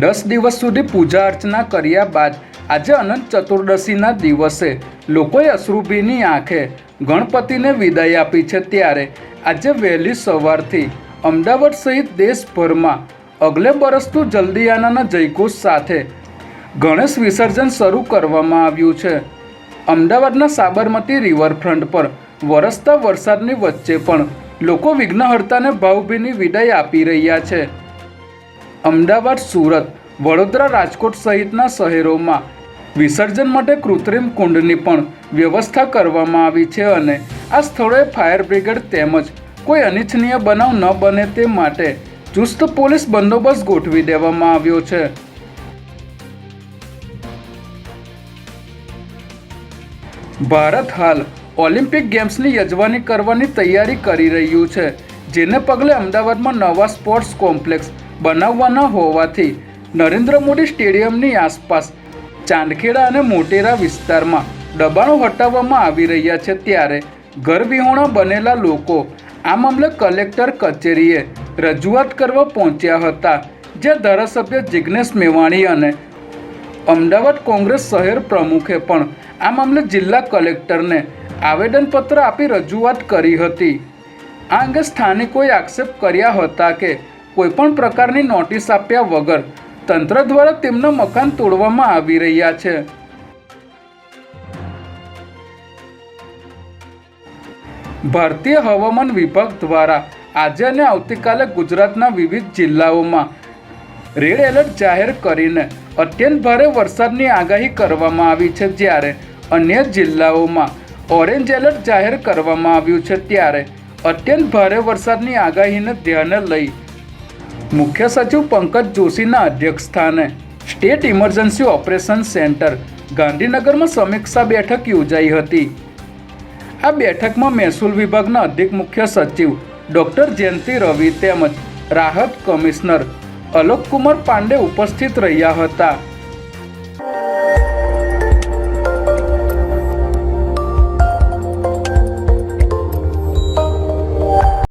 દસ દિવસ સુધી પૂજા અર્ચના કર્યા બાદ આજે અનંત ચતુર્દશીના દિવસે લોકોએ અશ્રુભીની આંખે ગણપતિને વિદાય આપી છે ત્યારે આજે વહેલી સવારથી અમદાવાદ સહિત દેશભરમાં અગલે બરસતું જલ્દીયાનાના જયઘોષ સાથે ગણેશ વિસર્જન શરૂ કરવામાં આવ્યું છે. અમદાવાદના સાબરમતી રિવરફ્રન્ટ પર વરસતા વરસાદની વચ્ચે પણ લોકો વિઘ્નહર્તાને ભાવભીની વિદાય આપી રહ્યા છે. અમદાવાદ, સુરત, વડોદરા, રાજકોટ સહિતના શહેરોમાં વિસર્જન માટે કૃત્રિમ કુંડની પણ વ્યવસ્થા કરવામાં આવી છે અને આ સ્થળોએ ફાયર બ્રિગેડ તેમજ કોઈ અનિચ્છનીય બનાવ ન બને તે માટે ચુસ્ત પોલીસ બંદોબસ્ત ગોઠવી દેવામાં આવ્યો છે. ભારત હાલ ઓલિમ્પિક ગેમ્સની યજમાની કરવાની તૈયારી કરી રહ્યું છે, જેને પગલે અમદાવાદમાં નવા સ્પોર્ટ્સ કોમ્પ્લેક્સ બનાવવાના હોવાથી નરેન્દ્ર મોદી સ્ટેડિયમની આસપાસ ચાંદખેડા અને મોટેરા વિસ્તારમાં દબાણો હટાવવામાં આવી રહ્યા છે ત્યારે ઘરવિહોણા બનેલા લોકો આ મામલે કલેક્ટર કચેરીએ રજૂઆત કરવા પહોંચ્યા હતા જે ધારાસભ્ય જિજ્ઞેશ મેવાણી અને અમદાવાદ કોંગ્રેસ શહેર પ્રમુખે પણ આ મામલે જિલ્લા કલેક્ટરને આવેદનપત્ર આપી રજૂઆત કરી હતી. આ અંગે સ્થાનિકોએ આક્ષેપ કર્યા હતા કે કોઈપણ પ્રકારની નોટિસ આપ્યા વગર તંત્ર દ્વારા તેમના મકાન તોડવામાં આવી રહ્યા છે. ભારતીય હવામાન વિભાગ દ્વારા આજે અને આવતીકાલે ગુજરાતના વિવિધ જિલ્લાઓમાં રેડ એલર્ટ જાહેર કરીને અત્યંત ભારે વરસાદની આગાહી કરવામાં આવી છે જ્યારે અન્ય જિલ્લાઓમાં ઓરેન્જ એલર્ટ જાહેર કરવામાં આવ્યું છે ત્યારે અત્યંત ભારે વરસાદની આગાહીને ધ્યાને લઈ મુખ્ય સચિવ પંકજ જોશીના અધ્યક્ષસ્થાને સ્ટેટ ઇમરજન્સી ઓપરેશન સેન્ટર ગાંધીનગરમાં સમીક્ષા બેઠક યોજાઈ હતી. આ બેઠકમાં મહેસૂલ વિભાગના અધિક મુખ્ય સચિવ ડૉક્ટર જયંતિ રવિ તેમજ રાહત કમિશનર અલોકકુમાર પાંડે ઉપસ્થિત રહ્યા હતા.